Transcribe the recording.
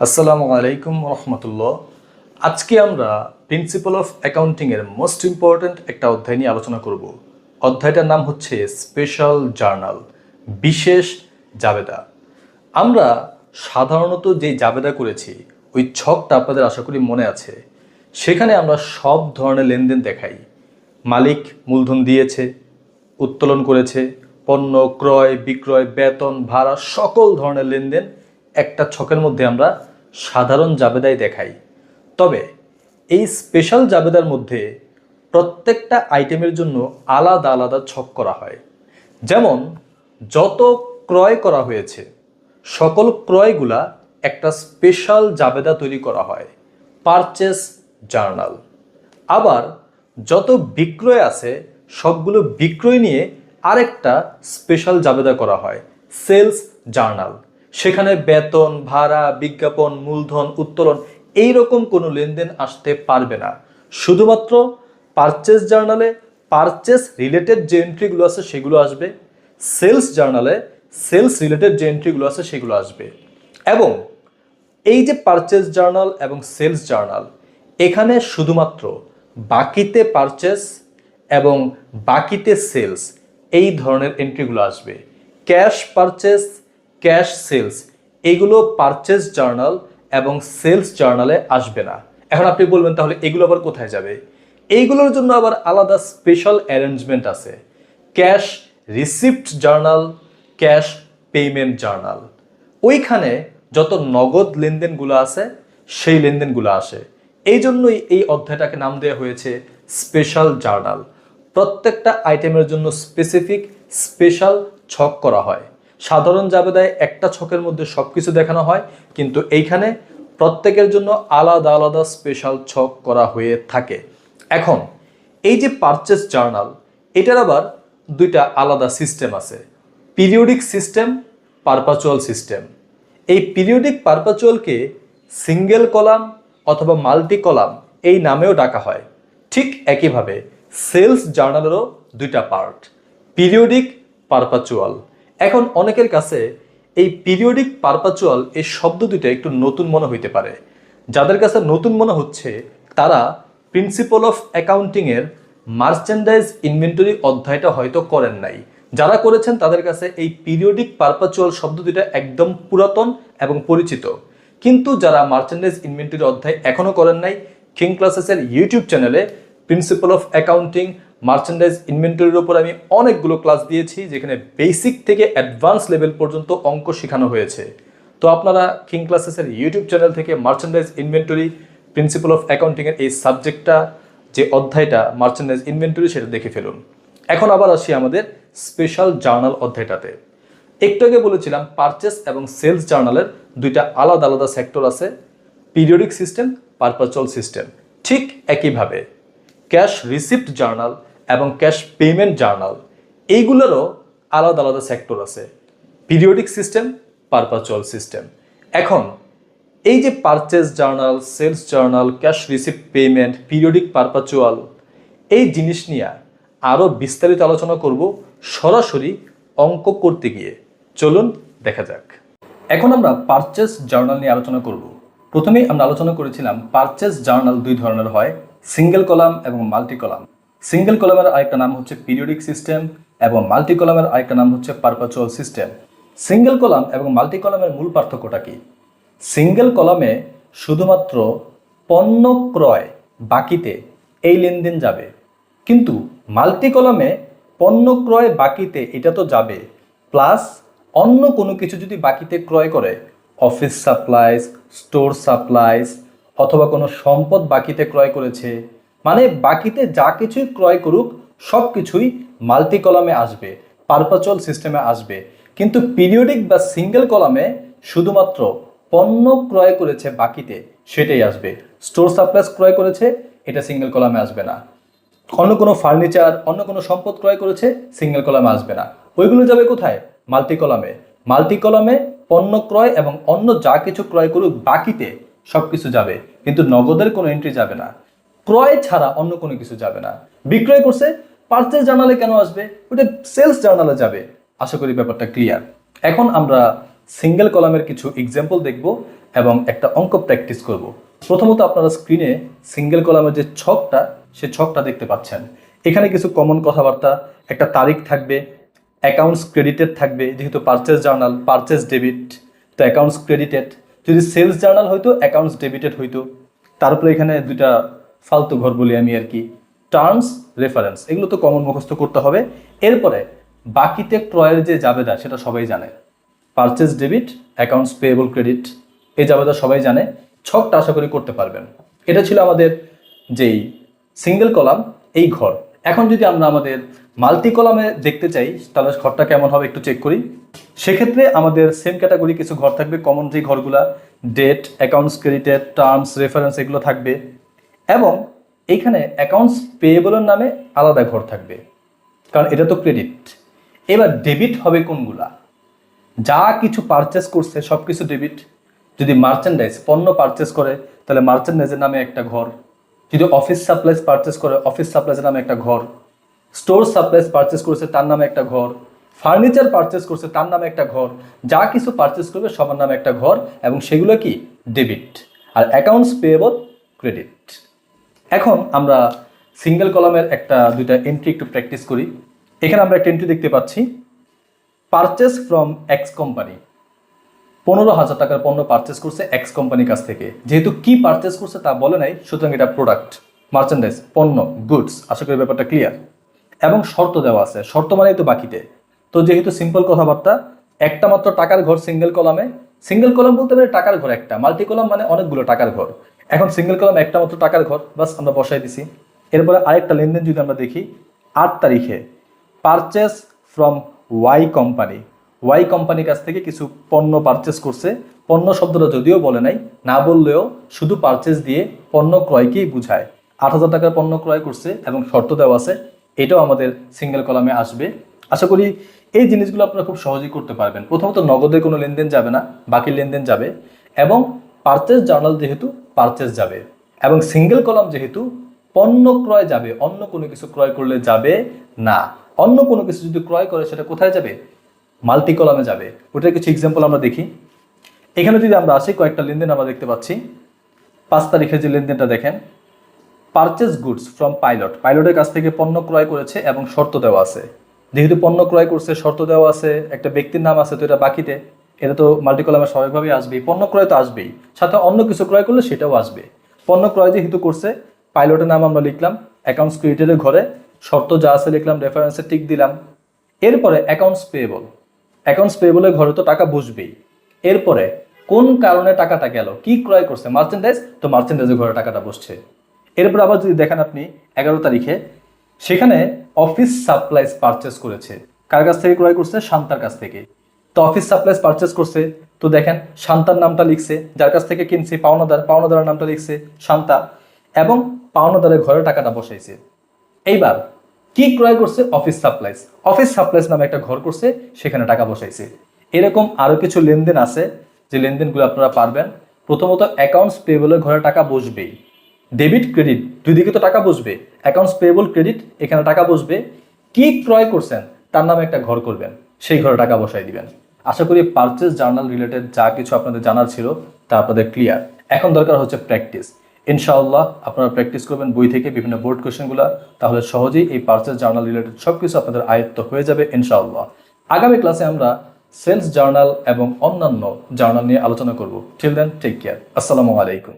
আসসালামু আলাইকুম রহমতুল্লাহ। আজকে আমরা প্রিন্সিপাল অফ অ্যাকাউন্টিং এর মোস্ট ইম্পর্ট্যান্ট একটা অধ্যায় নিয়ে আলোচনা করব। অধ্যায়টার নাম হচ্ছে স্পেশাল জার্নাল বিশেষ জাবেদা। আমরা সাধারণত যে জাবেদা করেছি, ওই ছকটা আপনাদের আশা করি মনে আছে। সেখানে আমরা সব ধরনের লেনদেন দেখাই। মালিক মূলধন দিয়েছে, উত্তোলন করেছে, পণ্য ক্রয়, বিক্রয়, বেতন, ভাড়া, সকল ধরনের লেনদেন একটা ছকের মধ্যে আমরা সাধারণ জাবেদায় দেখাই। তবে এই স্পেশাল জাবেদার মধ্যে প্রত্যেকটা আইটেমের জন্য আলাদা আলাদা ছক করা হয়। যেমন, যত ক্রয় করা হয়েছে, সকল ক্রয়গুলা একটা স্পেশাল জাবেদা তৈরি করা হয় পারচেস জার্নাল আবার, যত বিক্রয় আছে, সবগুলো বিক্রয় নিয়ে আরেকটা স্পেশাল জাবেদা করা হয় সেলস জার্নাল সেখানে বেতন, ভাড়া, বিজ্ঞাপন, মূলধন, উত্তোলন এই রকম কোনো লেনদেন আসতে পারবে না। শুধুমাত্র পারচেস জার্নালে পারচেস রিলেটেড যে এন্ট্রিগুলো আছে সেগুলো আসবে সেলস জার্নালে সেলস রিলেটেড যে এন্ট্রিগুলো আছে সেগুলো আসবে। এবং এই যে পারচেস জার্নাল এবং সেলস জার্নাল এখানে শুধুমাত্র বাকিতে পারচেস এবং বাকিতে সেলস এই ধরনের এন্ট্রিগুলো আসবে। Cash purchase cash sales. এগুলো পারচেস জার্নাল এবং সেলস জার্নালে আসবে না। এখন আপনি বলবেন, তাহলে এগুলো আবার কোথায় যাবে? এইগুলোর জন্য আবার আলাদা স্পেশাল অ্যারেঞ্জমেন্ট আছে। Cash receipt journal cash payment journal ওইখানে যত নগদ লেনদেনগুলো আছে, সেই লেনদেনগুলো আসে। এই জন্যই এই অধ্যায়টাকে নাম দেওয়া হয়েছে স্পেশাল জার্নাল প্রত্যেকটা আইটেমের জন্য স্পেসিফিক স্পেশাল ছক করা হয়। সাধারণ জাবেদায় একটা ছকের মধ্যে সব কিছু দেখানো হয়, কিন্তু এইখানে প্রত্যেকের জন্য আলাদা আলাদা স্পেশাল ছক করা হয়ে থাকে। এখন, এই যে পারচেস জার্নাল এটার আবার দুইটা আলাদা সিস্টেম আছে। পিরিয়ডিক সিস্টেম পারপাচুয়াল সিস্টেম এই পিরিয়ডিক পারপাচুয়ালকে সিঙ্গেল কলাম অথবা মাল্টি কলাম এই নামেও ডাকা হয়। ঠিক একইভাবে সেলস জার্নালেরও দুইটা পার্ট পিরিয়ডিক পারপাচুয়াল এখন অনেকের কাছে এই পিরিয়ডিক পারপাচুয়াল এই শব্দ দুইটা একটু নতুন মনে হইতে পারে। যাদের কাছে নতুন মনে হচ্ছে, তারা প্রিন্সিপাল অফ অ্যাকাউন্টিংয়ের মার্চেন্ডাইজ ইনভেন্টরি অধ্যায়টা হয়তো করেন নাই। যারা করেছেন, তাদের কাছে এই পিরিয়ডিক পারপাচুয়াল শব্দ দুইটা একদম পুরাতন এবং পরিচিত। কিন্তু যারা মার্চেন্ডাইজ ইনভেন্টরি অধ্যায় এখনও করেন নাই কিং ক্লাসেসের ইউটিউব চ্যানেলে প্রিন্সিপাল অফ অ্যাকাউন্টিং মার্চেন্ডাইজ ইনভেন্টরির উপর আমি অনেকগুলো ক্লাস দিয়েছি, যেখানে বেসিক থেকে অ্যাডভান্স লেভেল পর্যন্ত অঙ্ক শেখানো হয়েছে। তো আপনারা কিং ক্লাসেসের ইউটিউব চ্যানেল থেকে মার্চেন্ডাইজ ইনভেন্টরি প্রিন্সিপাল অফ অ্যাকাউন্টিংয়ের এই সাবজেক্টটা যে অধ্যায়টা মার্চেন্ডাইজ ইনভেন্টরি সেটা দেখে ফেলুন। এখন আবার আসি আমাদের স্পেশাল জার্নাল অধ্যায়টাতে। একটু আগে বলেছিলাম পারচেস এবং সেলস জার্নালের দুইটা আলাদা আলাদা সেক্টর আছে পিরিয়ডিক সিস্টেম পারপাচুয়াল সিস্টেম ঠিক একইভাবে ক্যাশ রিসিপ্ট জার্নাল এবং ক্যাশ পেমেন্ট জার্নাল, এইগুলোরও আলাদা আলাদা সেক্টর আছে। Periodic system, perpetual system. এখন, এই যে purchase journal, sales journal, cash receipt payment, periodic perpetual, এই জিনিস নিয়ে আরও বিস্তারিত আলোচনা করব সরাসরি অঙ্ক করতে গিয়ে। চলুন, দেখা যাক। এখন আমরা পারচেস জার্নাল নিয়ে আলোচনা করব। প্রথমেই আমরা আলোচনা করেছিলাম পারচেস জার্নাল দুই ধরনের হয়, সিঙ্গেল কলাম এবং মাল্টি কলাম সিঙ্গেল কলামের আরেকটা নাম হচ্ছে পিরিয়ডিক সিস্টেম এবং মাল্টি কলামের আরেকটা নাম হচ্ছে পারপাচুয়াল সিস্টেম সিঙ্গেল কলাম এবং মাল্টি কলামের মূল পার্থক্যটা কি? সিঙ্গেল কলামে শুধুমাত্র পণ্য ক্রয় বাকিতে এই লেনদেন যাবে। কিন্তু মাল্টি কলামে পণ্য ক্রয় বাকিতে এটা তো যাবে প্লাস অন্য কোনো কিছু যদি বাকিতে ক্রয় করে অফিস সাপ্লাইজ স্টোর সাপ্লাইজ অথবা কোনো সম্পদ বাকিতে ক্রয় করেছে মানে বাকিতে যা কিছুই ক্রয় করুক, সব কিছুই মাল্টি কলামে আসবে পারপাচুয়াল সিস্টেমে আসবে। কিন্তু পিরিয়ডিক বা সিঙ্গেল কলামে শুধুমাত্র পণ্য ক্রয় করেছে বাকিতে সেটাই আসবে। স্টোর সাপ্লাইজ ক্রয় করেছে, এটা সিঙ্গেল কলামে আসবে না। অন্য কোনো ফার্নিচার অন্য কোনো সম্পদ ক্রয় করেছে সিঙ্গেল কলামে আসবে না। ওইগুলো যাবে কোথায়? মাল্টি কলামে মাল্টি কলামে পণ্য ক্রয় এবং অন্য যা কিছু ক্রয় করুক, বাকিতে সব কিছু যাবে। কিন্তু নগদের কোনো এন্ট্রি যাবে না। ক্রয় ছাড়া অন্য কোনো কিছু যাবে না। বিক্রয় করছে পারচেস জার্নালে কেন আসবে? ওটা সেলস জার্নালে যাবে। আশা করি ব্যাপারটা ক্লিয়ার এখন আমরা সিঙ্গেল কলামের কিছু এক্সাম্পল দেখব এবং একটা অঙ্ক প্র্যাকটিস করব। প্রথমত আপনারা স্ক্রিনে সিঙ্গেল কলামের যে ছকটা, সে ছকটা দেখতে পাচ্ছেন। এখানে কিছু কমন কথাবার্তা, একটা তারিখ থাকবে অ্যাকাউন্টস ক্রেডিটেড থাকবে, যেহেতু পারচেস জার্নাল পারচেস ডেবিট তো অ্যাকাউন্টস ক্রেডিটেড যদি সেলস জার্নাল হইতো অ্যাকাউন্টস ডেবিটেড হইতো। তারপরে এখানে দুইটা ফালতু ঘর বলি আমি আর কি টার্মস রেফারেন্স এগুলো তো কমন মুখস্থ করতে হবে। এরপরে বাকিতে ক্রয়ের যে জাবেদা, সেটা সবাই জানে। Purchase debit accounts payable credit এই জাবেদা সবাই জানে। ছকটা আশা করি করতে পারবেন। এটা ছিল আমাদের যেই সিঙ্গেল কলাম এই ঘর। এখন যদি আমরা আমাদের মাল্টি কলামে দেখতে চাই, তাহলে ঘরটা কেমন হবে একটু চেক করি। সেক্ষেত্রে আমাদের সেম ক্যাটাগরি কিছু ঘর থাকবে। কমন যে ঘরগুলা date accounts credited terms reference এগুলো থাকবে। এবং এইখানে অ্যাকাউন্টস পেয়েবলের নামে আলাদা ঘর থাকবে। কারণ এটা তো ক্রেডিট এবার ডেবিট হবে কোনগুলা? যা কিছু পারচেস করছে সব কিছু ডেবিট যদি মার্চেন্ডাইজ পণ্য পারচেস করে, তাহলে মার্চেন্ডাইজের নামে একটা ঘর। যদি অফিস সাপ্লাইজ পারচেস করে অফিস সাপ্লাইজের নামে একটা ঘর। স্টোর সাপ্লাইজ পারচেস করেছে, তার নামে একটা ঘর। ফার্নিচার পারচেস করছে, তার নামে একটা ঘর। যা কিছু পারচেস করবে, সবার নামে একটা ঘর। এবং সেগুলো কি? ডেবিট আর অ্যাকাউন্টস পেয়েবল ক্রেডিট এখন আমরা সিঙ্গেল কলামের একটা, দুইটা এন্ট্রি একটু প্র্যাকটিস করি। এখানে আমরা একটা এন্ট্রি দেখতে পাচ্ছি। পারচেস ফ্রম এক্স কোম্পানি পনেরো হাজার টাকার পণ্য পারচেস করছে এক্স কোম্পানির কাছ থেকে। যেহেতু কি পারচেস করছে তা বলে নাই, সুতরাং এটা প্রোডাক্ট মার্চেন্ডাইজ পণ্য গুডস আশা করি ব্যাপারটা ক্লিয়ার এবং শর্ত দেওয়া আছে। শর্ত মানেই তো বাকিতে। তো যেহেতু সিম্পল কথাবার্তা, একটা মাত্র টাকার ঘর সিঙ্গেল কলামে সিঙ্গেল কলাম বলতে পারে টাকার ঘর একটা। মাল্টি কলাম মানে অনেকগুলো টাকার ঘর। এখন সিঙ্গেল কলাম একটা মাত্র টাকার ঘর, বাস আমরা বসাই দিছি। এরপরে আরেকটা লেনদেন যদি আমরা দেখি, আট তারিখে purchase from Y company Y কোম্পানির কাছ থেকে কিছু পণ্য পারচেস করছে। পণ্য শব্দটা যদিও বলে নাই, না বললেও শুধু পারচেস দিয়ে পণ্য ক্রয়কেই বুঝায়। আট হাজার টাকার পণ্য ক্রয় করছে এবং শর্ত দেওয়া আছে, এটাও আমাদের সিঙ্গেল কলামে আসবে। আশা করি এই জিনিসগুলো আপনারা খুব সহজেই করতে পারবেন। প্রথমত নগদের কোনো লেনদেন যাবে না, বাকি লেনদেন যাবে। এবং পারচেস জার্নাল যেহেতু পারচেস যাবে। এবং সিঙ্গেল কলাম যেহেতু, পণ্য ক্রয় যাবে, অন্য কোনো কিছু ক্রয় করলে যাবে না। অন্য কোনো কিছু যদি ক্রয় করে, সেটা কোথায় যাবে? মাল্টি কলামে যাবে। ওটার কিছু এক্সাম্পল আমরা দেখি। এখানে যদি আমরা আসি, কয়েকটা লেনদেন আমরা দেখতে পাচ্ছি। পাঁচ তারিখের যে লেনদেনটা দেখেন পারচেস গুডস ফ্রম পাইলট পাইলটের কাছ থেকে পণ্য ক্রয় করেছে এবং শর্ত দেওয়া আছে। যেহেতু পণ্য ক্রয় করছে, শর্ত দেওয়া আছে, একটা ব্যক্তির নাম আছে, তো এটা বাকিতে। এটা তো মাল্টি কলামে স্বাভাবিকভাবেই আসবেই, পণ্য ক্রয় তো আসবেই। সাথে অন্য কিছু ক্রয় করলে সেটাও আসবে। পণ্য ক্রয় যেহেতু করছে পাইলটের নাম আমরা লিখলাম অ্যাকাউন্টস ক্রিয়েটেডের ঘরে, শর্ত যা আছে লিখলাম রেফারেন্সে টিক দিলাম। এরপরে অ্যাকাউন্টস পেয়েবল অ্যাকাউন্টস পেয়েবলের ঘরে তো টাকা বসবেই এরপরে কোন কারণে টাকাটা গেল, কি ক্রয় করছে মার্চেন্ডাইজ তো মার্চেন্ডাইজের ঘরে টাকাটা বসছে। এরপর আবার যদি দেখেন আপনি, এগারো তারিখে, সেখানে অফিস সাপ্লাইজ পারচেস করেছে। কার কাছ থেকে ক্রয় করছে? শান্তার কাছ থেকে। তো অফিস সাপ্লাইজ পারচেস করছে। তো দেখেন, শান্তার নামটা লিখছে, যার কাছ থেকে কিনছে পাওনাদার, পাওনাদারের নামটা লিখছে শান্তা, এবং পাওনাদারের ঘরে টাকাটা বসাইছে। এইবার, কি ক্রয় করছে অফিস সাপ্লাইজ অফিস সাপ্লাইজ নামে একটা ঘর করছে, সেখানে টাকা বসাইছে। এরকম আরও কিছু লেনদেন আছে, যে লেনদেনগুলো আপনারা পারবেন। প্রথমত অ্যাকাউন্টস পেয়েবলের ঘরে টাকা বসবেই। ডেবিট ক্রেডিট দুই দিকে তো টাকা বসবে। অ্যাকাউন্টস পেয়েবল ক্রেডিট এখানে টাকা বসবে। কি ক্রয় করছেন, তার নামে একটা ঘর করবেন, সেই ঘরে টাকা বসাই দিবেন। আশা করি পারচেস জার্নাল রিলেটেড যা কিছু আপনাদের জানার ছিল তা আপনাদের ক্লিয়ার এখন দরকার হচ্ছে প্র্যাকটিস ইনশাআল্লাহ আপনারা প্র্যাকটিস করবেন বই থেকে বিভিন্ন বোর্ড কোয়েশনগুলো তাহলে সহজেই এই পারচেস জার্নাল রিলেটেড সব কিছু আপনাদের আয়ত্ত হয়ে যাবে ইনশাআল্লাহ। আগামী ক্লাসে আমরা সেলস জার্নাল এবং অন্যান্য জার্নাল নিয়ে আলোচনা করব। টিল দেন টেক কেয়ার আসসালামু আলাইকুম।